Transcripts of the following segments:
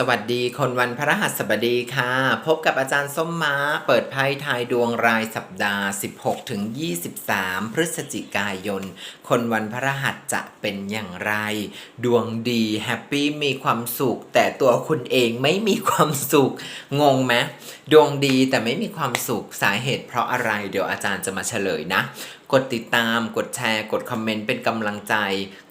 สวัสดีคนวันพระรหัสบดีค่ะ พบกับอาจารย์ส้มม้า เปิดไพ่ทายดวงรายสัปดาห์ 16ถึง23 พฤศจิกายน คนวันพระรหัสจะเป็นอย่างไร ดวงดีแฮปปี้มีความสุข แต่ตัวคุณเองไม่มีความสุข งงไหมดวงดีแต่ไม่มีความสุขสาเหตุเพราะอะไร เดี๋ยวอาจารย์จะมาเฉลยนะ กดติดตาม กดแชร์ กดคอมเมนต์เป็นกำลังใจ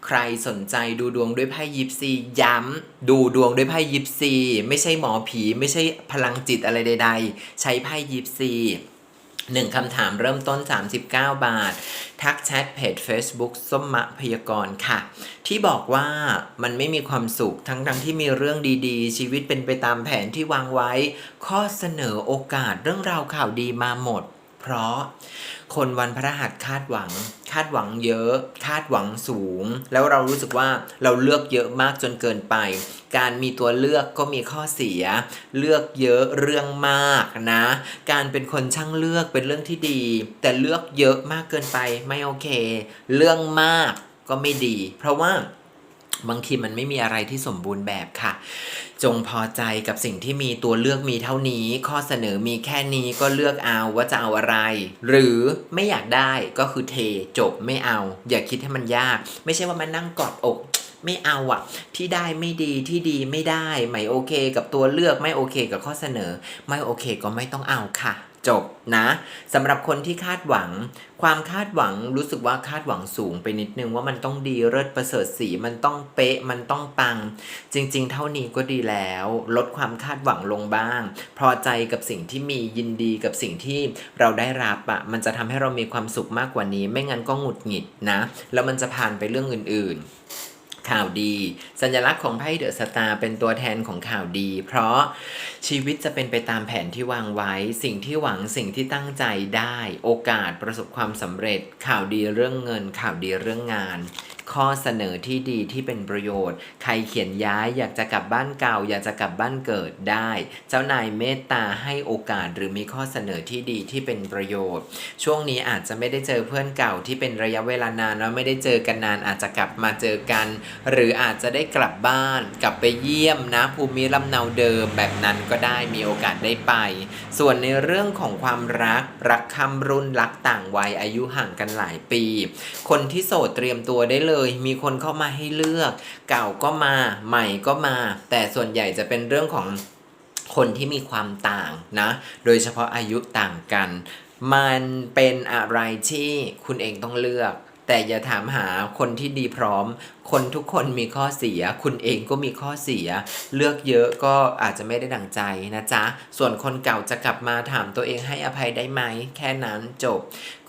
ใครสนใจดูดวงด้วยไพ่ยิปซี ย้ำ ดูดวงด้วยไพ่ยิปซี ไม่ใช่หมอผี ไม่ใช่พลังจิตอะไรใด ๆ ใช้ไพ่ยิปซีหนึ่งคำถามเริ่มต้น 39 บาท ทักแชทเพจ Facebook ส้มมะพยากรณ์ค่ะ ที่บอกว่ามันไม่มีความสุขทั้งทั้งๆที่มีเรื่องดีๆ ชีวิตเป็นไปตามแผนที่วางไว้ ข้อเสนอโอกาสเรื่องราวข่าวดีมาหมด เพราะคนวันพระหัสคาดหวัง คาดหวังเยอะ คาดหวังสูง แล้วเรารู้สึกว่าเราเลือกเยอะมากจนเกินไป การมีตัวเลือกก็มีข้อเสีย เลือกเยอะเรื่องมากนะ การเป็นคนช่างเลือกเป็นเรื่องที่ดี แต่เลือกเยอะมากเกินไปไม่โอเค เรื่องมากก็ไม่ดี เพราะว่า บางทีมันไม่มีอะไรที่สมบูรณ์แบบค่ะ จงพอใจกับสิ่งที่มีตัวเลือกมีเท่านี้ ข้อเสนอมีแค่นี้ก็เลือกเอาว่าจะเอาอะไร หรือไม่อยากได้ก็คือเทจบไม่เอา อย่าคิดให้มันยาก ไม่ใช่ว่ามานั่งกอดอกไม่เอาอะที่ได้ไม่ดีที่ดีไม่ได้ ไม่โอเค กับตัวเลือกไม่โอเค กับข้อเสนอ ไม่โอเค ก็ไม่ต้องเอาค่ะ จบนะสำหรับคนที่คาดหวัง ความคาดหวังรู้สึกว่าคาดหวังสูงไปนิดนึงว่ามันต้องดีเลิศประเสริฐสีมันต้องเป๊ะมันต้องปัง จริง ๆ เท่านี้ก็ดีแล้ว ลดความคาดหวังลงบ้าง พอใจกับสิ่งที่มียินดีกับสิ่งที่เราได้รับอะมันจะทำให้เรามีความสุขมากกว่านี้ ไม่งั้นก็หงุดหงิดนะ แล้วมันจะผ่านไปเรื่องอื่น ๆ ข่าวดี สัญลักษณ์ของไพ่เดอะสตาร์เป็นตัวแทนของข่าวดี เพราะชีวิตจะเป็นไปตามแผนที่วางไว้ สิ่งที่หวังสิ่งที่ตั้งใจได้ โอกาสประสบความสำเร็จ ข่าวดีเรื่องเงิน ข่าวดีเรื่องงาน ข้อเสนอที่ดีที่เป็นประโยชน์ ใครเขียนย้ายอยากจะกลับบ้านเก่า อยากจะกลับบ้านเกิดได้ เจ้านายเมตตาให้โอกาสหรือมีข้อเสนอที่ดีที่เป็นประโยชน์ ช่วงนี้อาจจะไม่ได้เจอเพื่อนเก่าที่เป็นระยะเวลานานแล้วไม่ได้เจอกันนานอาจจะกลับมาเจอกัน หรืออาจจะได้กลับบ้าน กลับไปเยี่ยมนะภูมิลำเนาเดิมแบบนั้นก็ได้มีโอกาสได้ไป ส่วนในเรื่องของความรักรักคำรุ่นรักต่างวัยอายุห่างกันหลายปี คนที่โสดเตรียมตัวได้เลยมีคนเข้ามาให้เลือก เก่าก็มา ใหม่ก็มา แต่ส่วนใหญ่จะเป็นเรื่องของคนที่มีความต่างนะ โดยเฉพาะอายุต่างกัน มันเป็นอะไรที่คุณเองต้องเลือก แต่อย่าถามหาคนที่ดีพร้อม คนทุกคนมีข้อเสีย คุณเองก็มีข้อเสีย เลือกเยอะก็อาจจะไม่ได้ดั่งใจนะจ๊ะ ส่วนคนเก่าจะกลับมาถามตัวเองให้อภัยได้ไหม แค่นั้นจบ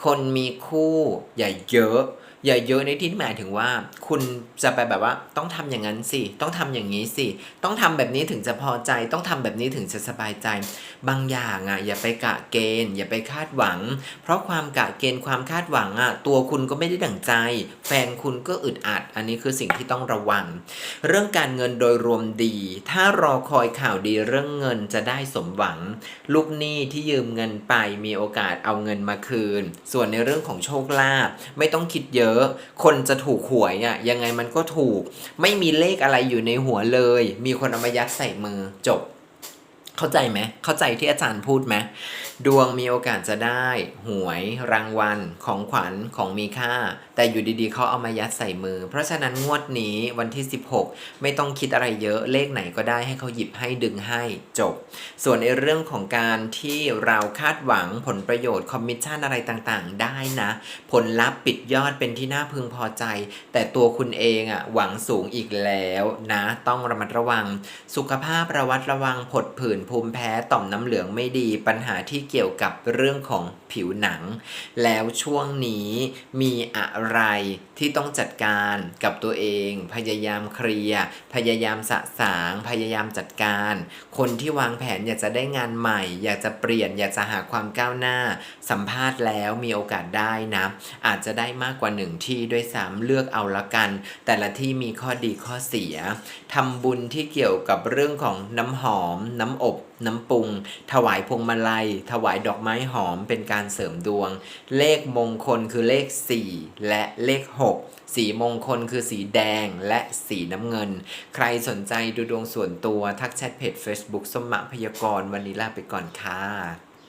คนมีคู่อย่าเยอะ อย่าเยอะในที่หมายถึงว่า คุณจะไปแบบว่าต้องทำอย่างนั้นสิ ต้องทำอย่างนี้สิ ต้องทำแบบนี้ถึงจะพอใจ ต้องทำแบบนี้ถึงจะสบายใจ บางอย่างอะอย่าไปกะเกณฑ์ อย่าไปคาดหวัง เพราะความกะเกณฑ์ความคาดหวังอะตัวคุณก็ไม่ได้ดั่งใจ แฟนคุณก็อึดอัด อันนี้คือสิ่งที่ต้องระวัง เรื่องการเงินโดยรวมดี ถ้ารอคอยข่าวดีเรื่องเงินจะได้สมหวัง ลูกหนี้ที่ยืมเงินไปมีโอกาสเอาเงินมาคืน ส่วนในเรื่องของโชคลาภไม่ต้องคิดเยอะคนจะถูกหวยอ่ยยังไงมันก็ถูก ไม่มีเลขอะไรอยู่ในหัวเลย มีคนเอามายัดใส่มือจบ เข้าใจไหมเข้าใจที่อาจารย์พูดไหมดวงมีโอกาสจะได้ หวยรางวัล ของขวัญของมีค่า แต่อยู่ดีๆเขาเอามายัดใส่มือ เพราะฉะนั้นงวดนี้วันที่ 16 ไม่ต้องคิดอะไรเยอะเลขไหนก็ได้ให้เขาหยิบให้ดึงให้จบ ส่วนในเรื่องของการที่เราคาดหวังผลประโยชน์คอมมิชชั่นอะไรต่างๆ ได้นะ ผลลัพธ์ปิดยอดเป็นที่น่าพึงพอใจ แต่ตัวคุณเองอะหวังสูงอีกแล้วนะ ต้องระมัดระวัง สุขภาพระวัดระวังผดผื่นภูมิแพ้ต่อมน้ำเหลืองไม่ดีปัญหาที่เกี่ยวกับเรื่องของผิวหนัง แล้วช่วงนี้มีอะไรที่ต้องจัดการกับตัวเอง พยายามเคลียร์พยายามสะสาง พยายามจัดการ คนที่วางแผนอยากจะได้งานใหม่ อยากจะเปลี่ยน อยากจะหาความก้าวหน้า สัมภาษณ์แล้วมีโอกาสได้นะ อาจจะได้มากกว่าหนึ่งที่ด้วยซ้ำเลือกเอาละกัน แต่ละที่มีข้อดีข้อเสียทำบุญที่เกี่ยวกับเรื่องของน้ำหอม น้ำอบน้ำปรุง ถวายพวงมาลัย ถวายดอกไม้หอมเป็นการเสริมดวง เลขมงคลคือเลข 4 และเลข 6 สีมงคลคือสีแดงและสีน้ำเงิน ใครสนใจดูดวงส่วนตัวทักแชทเพจ Facebook สมมะพยากรณ์วันนี้ลาไปก่อนค่ะ